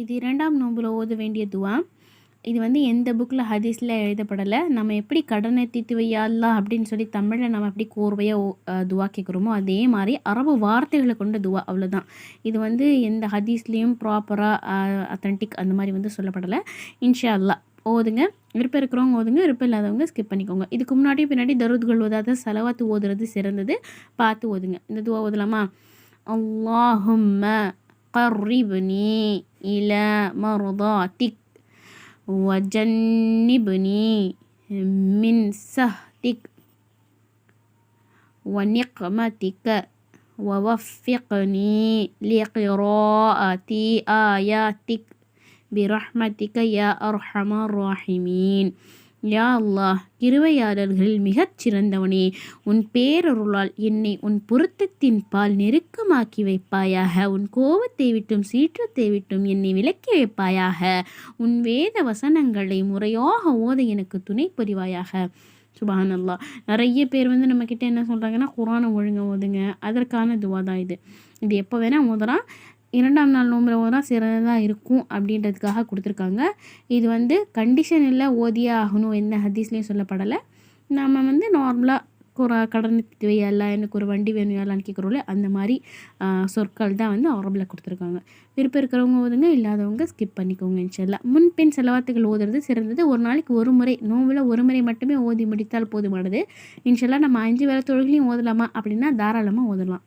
இது இரண்டாம் நோம்பில் ஓத வேண்டிய துவா. இது வந்து எந்த புக்கில் ஹதீஸில் எழுதப்படலை. நம்ம எப்படி கடனை தீர்த்து வையாலாம் அப்படின்னு சொல்லி தமிழில் நம்ம எப்படி கோர்வையாக துவா கேட்குறோமோ அதே மாதிரி அரபு வார்த்தைகளை கொண்ட துவா அவ்வளோதான் இது வந்து எந்த ஹதீஸ்லேயும் ப்ராப்பராக அத்தன்டிக் அந்த மாதிரி வந்து சொல்லப்படலை. இன்ஷா அல்லாஹ் ஓதுங்க. விருப்பம் இருக்கிறவங்க ஓதுங்க விருப்பம் இல்லாதவங்க ஸ்கிப் பண்ணிக்கோங்க. இதுக்கு முன்னாடி பின்னாடி தருதுகள் ஓதாத செலவாத்து ஓதுறது சிறந்தது. பார்த்து ஓதுங்க. இந்த துவா ஓதலாமா? அல்லாஹும்ம قربني إلى مرضاتك. وجنبني من سهتك ونقمتك. ووفقني لقراءة آياتك. برحمتك يا أرحم الراحمين. யா அல்லாஹ் கிருவையாளர்களில் மிகச் சிறந்தவனே. உன் பேரருளால் என்னை உன் பொருத்தத்தின் பால் நெருக்கமாக்கி வைப்பாயாக. உன் கோபத்தை விட்டும் சீற்றத்தை விட்டும் என்னை விலக்கி வைப்பாயாக. உன் வேத வசனங்களை முறையாக ஓத எனக்கு துணை புரிவாயாக. சுபான் அல்லா நிறைய பேர் வந்து நம்மக்கிட்ட என்ன சொல்கிறாங்கன்னா குரானை ஒழுங்க ஓதுங்க. அதற்கான துவா தான் இது. இது எப்போ வேணால் ஓதலாம். இரண்டாம் நாள் நோம்பில் ஓதுனா சிறந்ததாக இருக்கும் அப்படின்றதுக்காக கொடுத்துருக்காங்க. இது வந்து கண்டிஷன் இல்லை ஓதியே ஆகணும் எந்த ஹதீஸ்லேயும் சொல்லப்படலை. நம்ம வந்து நார்மலாக ஒரு கடன் தேவையல்ல எனக்கு ஒரு வண்டி வேணும் யாரான்னு கேட்குறோம்ல அந்த மாதிரி சொற்கள் தான் வந்து அரபில் கொடுத்துருக்காங்க. விருப்பம் இருக்கிறவங்க ஓதுங்க இல்லாதவங்க ஸ்கிப் பண்ணிக்கோங்க இன்ஷல்லா முன்பின் செலவாத்துகள் ஓதுறது சிறந்தது. ஒரு நாளைக்கு ஒரு முறை நோம்பில் ஒரு முறை மட்டுமே ஓதி முடித்தால் போதுமானது. இன்ஷல்லா நம்ம அஞ்சு வேலை தொழிலையும் ஓதலாமா அப்படின்னா தாராளமாக ஓதலாம்.